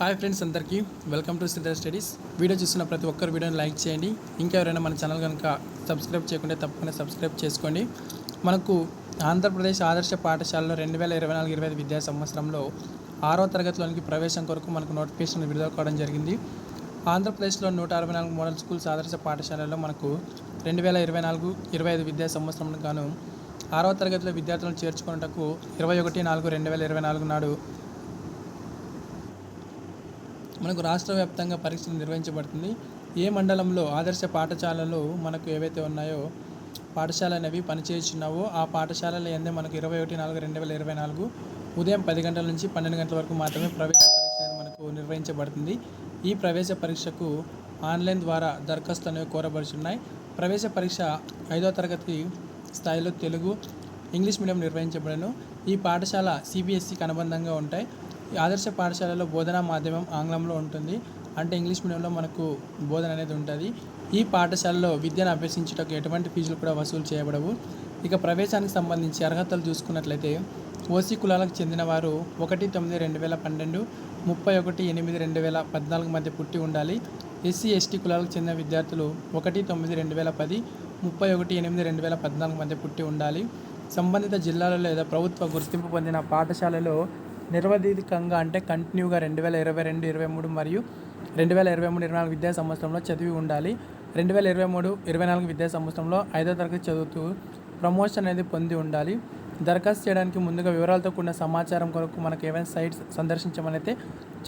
Hi friends అందరికీ. Welcome to Sridhar studies video చూస్తున్న ప్రతి ఒక్కరు వీడియోని లైక్ చేయండి. ఇంకా ఎవరైనా మన ఛానల్ కనుక సబ్స్క్రైబ్ చేయకుండా తప్పకుండా సబ్స్క్రైబ్ చేసుకోండి. మనకు ఆంధ్రప్రదేశ్ ఆదర్శ పాఠశాలలో రెండు వేల ఇరవై నాలుగు ఇరవై ఐదు విద్యా సంవత్సరంలో ఆరో తరగతిలోనికి ప్రవేశం కొరకు మనకు నోటిఫికేషన్ విడుదల కావడం జరిగింది. ఆంధ్రప్రదేశ్లో నూట అరవై నాలుగు మోడల్ స్కూల్స్ ఆదర్శ పాఠశాలలో మనకు రెండు వేల ఇరవై నాలుగు ఇరవై ఐదు విద్యా సంవత్సరంలో గాను ఆరవ తరగతిలో విద్యార్థులను చేర్చుకున్నటకు ఇరవై ఒకటి నాలుగు రెండు వేల ఇరవై నాలుగు నాడు మనకు రాష్ట్ర వ్యాప్తంగా పరీక్షలు నిర్వహించబడుతుంది. ఏ మండలంలో ఆదర్శ పాఠశాలలు మనకు ఏవైతే ఉన్నాయో పాఠశాల అనేవి పనిచేస్తున్నావో ఆ పాఠశాలల ఎందే మనకు ఇరవై ఒకటి నాలుగు రెండు వేల ఇరవై నాలుగు ఉదయం పది గంటల నుంచి పన్నెండు గంటల వరకు మాత్రమే ప్రవేశ పరీక్ష అనేది మనకు నిర్వహించబడుతుంది. ఈ ప్రవేశ పరీక్షకు ఆన్లైన్ ద్వారా దరఖాస్తు అనేవి కోరబడుచున్నాయి. ప్రవేశ పరీక్ష ఐదో తరగతి స్థాయిలో తెలుగు ఇంగ్లీష్ మీడియం నిర్వహించబడను. ఈ పాఠశాల సిబిఎస్సికి అనుబంధంగా ఉంటాయి. ఆదర్శ పాఠశాలలో బోధనా మాధ్యమం ఆంగ్లంలో ఉంటుంది. అంటే ఇంగ్లీష్ మీడియంలో మనకు బోధన అనేది ఉంటుంది. ఈ పాఠశాలలో విద్యను అభ్యసించుటకు ఎటువంటి ఫీజులు కూడా వసూలు చేయబడవు. ఇక ప్రవేశానికి సంబంధించి అర్హతలు చూసుకున్నట్లయితే ఓసీ కులాలకు చెందిన వారు ఒకటి తొమ్మిది రెండు వేల పన్నెండు ముప్పై ఒకటి ఎనిమిది రెండు వేల పద్నాలుగు మధ్య పుట్టి ఉండాలి. ఎస్సీ ఎస్టీ కులాలకు చెందిన విద్యార్థులు ఒకటి తొమ్మిది రెండు వేల పది ముప్పై ఒకటి ఎనిమిది రెండు వేల పద్నాలుగు మధ్య పుట్టి ఉండాలి. సంబంధిత జిల్లాలో లేదా ప్రభుత్వ గుర్తింపు పొందిన పాఠశాలలో నిర్వధికంగా అంటే కంటిన్యూగా రెండు వేల ఇరవై రెండు ఇరవై మూడు మరియు రెండు వేల ఇరవై మూడు ఇరవై నాలుగు విద్యా సంవత్సరంలో చదివి ఉండాలి. రెండు వేల ఇరవై మూడు ఇరవై నాలుగు విద్యా సంవత్సరంలో ఐదో తరగతి చదువుతూ ప్రమోషన్ అనేది పొంది ఉండాలి. దరఖాస్తు చేయడానికి ముందుగా వివరాలతో కూడిన సమాచారం కొరకు మనకు ఏవైనా సైట్స్ సందర్శించమని అయితే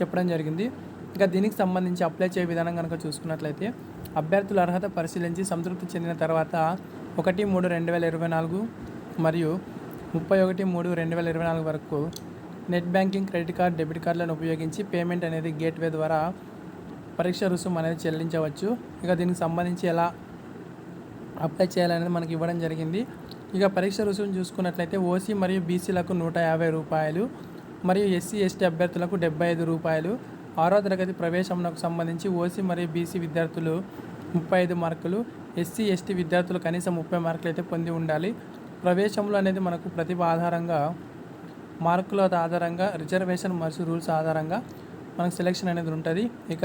చెప్పడం జరిగింది. ఇంకా దీనికి సంబంధించి అప్లై చేయ విధానం కనుక చూసుకున్నట్లయితే అభ్యర్థుల అర్హత పరిశీలించి సంతృప్తి చెందిన తర్వాత ఒకటి మూడు రెండు వేల ఇరవై నాలుగు మరియు ముప్పై ఒకటి మూడు రెండు వేల ఇరవై నాలుగు వరకు net banking credit card debit కార్డులను ఉపయోగించి పేమెంట్ అనేది గేట్వే ద్వారా పరీక్ష రుసుము అనేది చెల్లించవచ్చు. ఇక దీనికి సంబంధించి ఎలా అప్లై చేయాలనేది మనకి ఇవ్వడం జరిగింది. ఇక పరీక్ష రుసుము చూసుకున్నట్లయితే ఓసీ మరియు బీసీలకు నూట యాభై రూపాయలు మరియు ఎస్సీ ఎస్టీ అభ్యర్థులకు డెబ్బై ఐదు రూపాయలు. ఆరో తరగతి ప్రవేశంకు సంబంధించి ఓసీ మరియు బీసీ విద్యార్థులు ముప్పై ఐదు మార్కులు ఎస్సీ ఎస్టీ విద్యార్థులు కనీసం ముప్పై మార్కులు అయితే పొంది ఉండాలి. ప్రవేశంలో అనేది మనకు ప్రతిభ ఆధారంగా మార్కుల ఆధారంగా రిజర్వేషన్ మరియు రూల్స్ ఆధారంగా మనకు సెలెక్షన్ అనేది ఉంటుంది. ఇక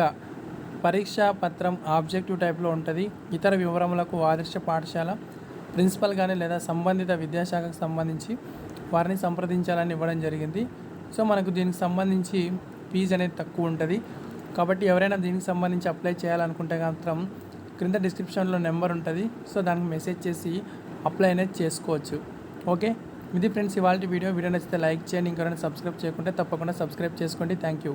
పరీక్షా పత్రం ఆబ్జెక్టివ్ టైప్లో ఉంటుంది. ఇతర వివరములకు ఆదర్శ పాఠశాల ప్రిన్సిపల్ కానీ లేదా సంబంధిత విద్యాశాఖకు సంబంధించి వారిని సంప్రదించాలని ఇవ్వడం జరిగింది. సో మనకు దీనికి సంబంధించి ఫీజు అనేది తక్కువ ఉంటుంది. కాబట్టి ఎవరైనా దీనికి సంబంధించి అప్లై చేయాలనుకుంటే మాత్రం క్రింద డిస్క్రిప్షన్లో నెంబర్ ఉంటుంది. సో దానికి మెసేజ్ చేసి అప్లై అనేది చేసుకోవచ్చు. ఓకే? ఇది ఫ్రెండ్స్ ఇవాళ వీడియో వీడియో నచ్చితే లైక్ చేయండి ఇంకెవరైనా సబ్స్క్రైబ్ చేయకుంటే తప్పకుండా సబ్స్క్రైబ్ చేసుకోండి. Thank you.